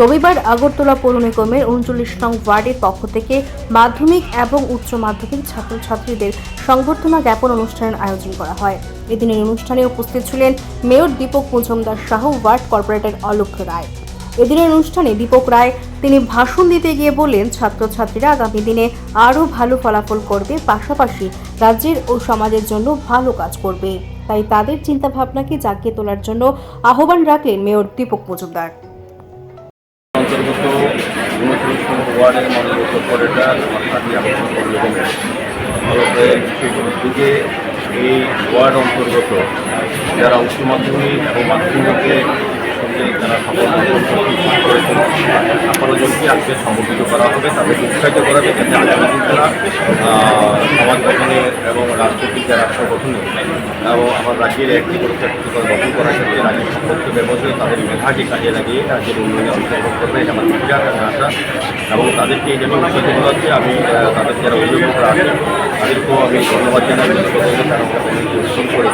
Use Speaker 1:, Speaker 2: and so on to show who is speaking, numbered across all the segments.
Speaker 1: রবিবার আগরতলা পৌর নিগমের উনচল্লিশ নং ওয়ার্ডের পক্ষ থেকে মাধ্যমিক এবং উচ্চ মাধ্যমিক ছাত্রছাত্রীদের সংবর্ধনা জ্ঞাপন অনুষ্ঠানের আয়োজন করা হয়। এদিনের অনুষ্ঠানে উপস্থিত ছিলেন mayor Dipak Majumdar Shah, ward corporator Alok Roy. এদিনের অনুষ্ঠানে দীপক রায় তিনি ভাষণ দিতে গিয়ে বললেন, ছাত্রছাত্রীরা আগামী দিনে আরও ভালো ফলাফল করবে, পাশাপাশি রাজ্যের ও সমাজের জন্য ভালো কাজ করবে। তাই তাদের চিন্তাভাবনাকে জাগিয়ে তোলার জন্য আহ্বান রাখলেন মেয়র দীপক মজুমদার।
Speaker 2: ওয়ার্ডের মাননীয় কর্পোরেটর ভারতের উদ্যোগে এই ওয়ার্ড অন্তর্গত যারা উচ্চ মাধ্যমিক এবং মাধ্যমিকে সঙ্গে যারা সফল করেছেন আপাতত আজকে সম্বোধিত করা হবে, তাদেরকে উৎসাহিত করা যাতে আগামী দিন তারা সমাজ গঠনে এবং রাজনৈতিক যে রাষ্ট্র গঠনে এবং আমার রাজ্যের একটি করে গঠন করার ক্ষেত্রে রাজ্যের সম্পর্ক ব্যবসায়ী তাদের মেধাকে কাজে লাগিয়ে রাজ্যের উন্নয়নে অংশগ্রহণ করবে, এটা আমার একটা আশা। এবং তাদেরকে এই জন্য উৎসাহিত হচ্ছে, আমি তাদের যারা অভিভাবকরা আছেন, তাদেরকেও আমি ধন্যবাদ জানাই পরিশ্রম করে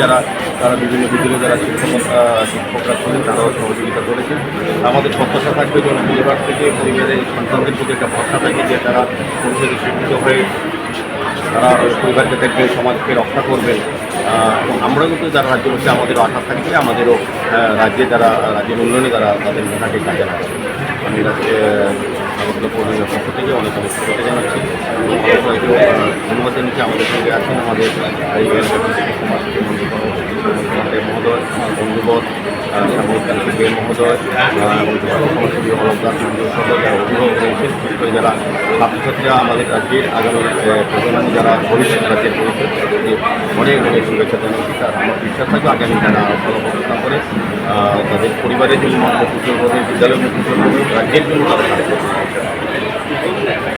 Speaker 2: যারা, তারা বিভিন্ন বিদ্যালয়ে যারা শিক্ষকতা শিক্ষকরা ছিলেন, তারাও সহযোগিতা করেছেন। আমাদের প্রত্যাশা থাকবে যেন পরিবার থেকে, পরিবারের সন্তানদের প্রতি একটা ভরসা থাকে যে তারা ভবিষ্যতে শিক্ষিত হয়ে তারা পরিবারকে দেখবে, সমাজকে রক্ষা করবেন এবং আমরাও কিন্তু যারা রাজ্য হচ্ছে আমাদেরও আশা থাকবে, আমাদেরও রাজ্যে যারা, রাজ্যের উন্নয়নে তারা তাদের মেধাকে কাজে আমি রাজ্যে পক্ষ থেকে অনেক অনেক শুভেচ্ছা জানাচ্ছি। ধন্যবাদ জানাচ্ছি আমাদের সঙ্গে আছেন আমাদের মহোদয় আমার বন্ধুবর কান্তি মহোদয় যারা ছাত্রছাত্রীরা আমাদের রাজ্যের আগামী প্রজন্ম যারা ভবিষ্যৎ রাজ্যের ভবিষ্যৎ অনেক অনেক বিশ্বাস থাকবে আগামী তারা ভালো করে তাদের পরিবারের জন্য বিদ্যালয়ের হবে রাজ্যের জন্য